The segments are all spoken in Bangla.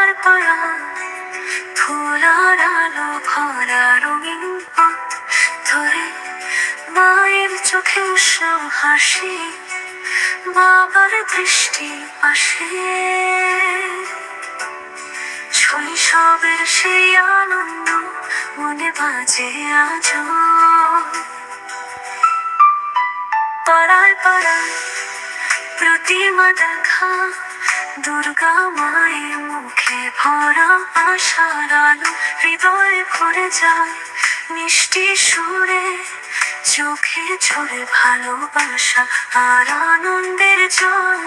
তোমার পরা ফুলার আলো ভরা রঙিন পথ ধরে মায়ের চোখে উৎসব হাসি, বাবার দৃষ্টি পাশে। শৈশবের সেই আনন্দ মনে বাজে আজ পাড়ায় পাড়ায় প্রতিমা দেখা দুর্গা মায়ের মুখে ভরা আশার আলো হৃদয়ে ভরে যায়। মিষ্টি সুরে চোখে ঝরে ভালোবাসা আর আনন্দের জল।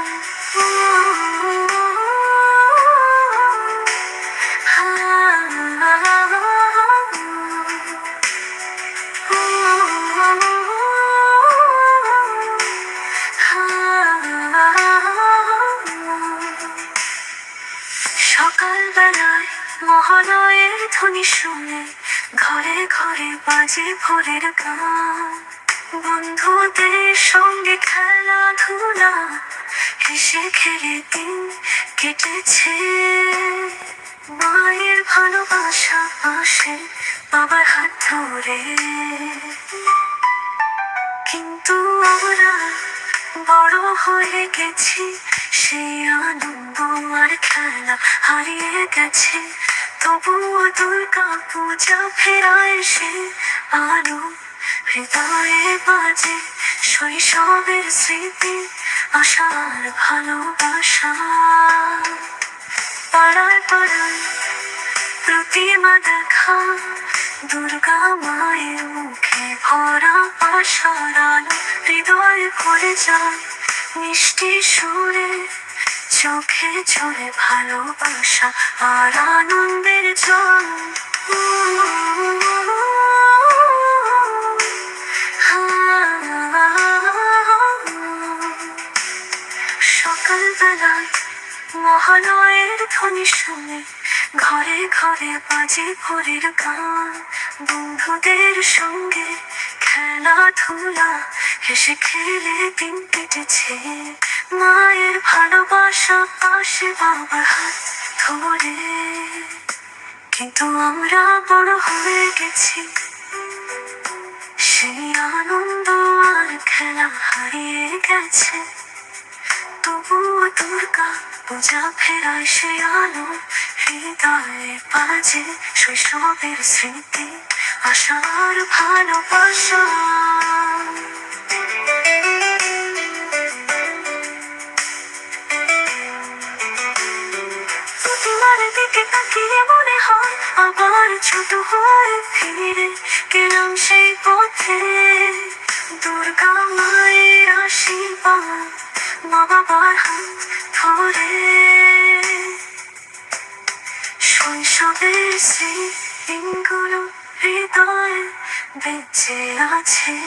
সকালবেলায় মহালয়ের ধ্বনি শুনে ঘরে ঘরে বাজে ভোরের গান। বন্ধুদের সঙ্গে খেলাধুলা, হেসে খেলে দিন কেটেছে। মায়ের ভালোবাসা আসে বাবার হাত ধরে। কিন্তু আমরা বড় হয়ে গেছি সেই আনন্দ আর খেলা হারিয়ে গেছে। তবুও দুর্গা পূজা ফেরায় সে আলো, হৃদয়ে বাজে শৈশবের স্মৃতি, আশার ভালোবাসা। পাড়ায় পাড়ায় প্রতিমা দেখা, দুর্গা মায়ের মুখে ভরা আশার আলো হৃদয়ে ভরে যায় মিষ্টি সুরে, চোখে ঝরে ভালোবাসা আর আনন্দের জল। মহালয়ের ধ্বনি শুনে ঘরে ঘরে বাজে ভোরের গান। বন্ধুদের সঙ্গে খেলাধুলা হেসে খেলে দিন কেটেছে। মায়ের ভালোবাসা পাশে বাবার হাত ধরে। কিন্তু আমরা বড় হয়ে গেছি। সেই আনন্দ আর খেলা হারিয়ে গেছে। তবুও দুর্গা পূজা ফেরায় সে আলো, হৃদয়ে বাজে শৈশবের স্মৃতি। আশার ভালোবাসা। প্রতিমার দিকে তাকিয়ে মনে হয় আবার ছোট হয়ে ফিরে গেলাম সেই পথে। দুর্গা মায়ের আশীর্বাদ মা বাবার হাত ধরে। শৈশবের সেই হৃদয়ে বেঁচে আছে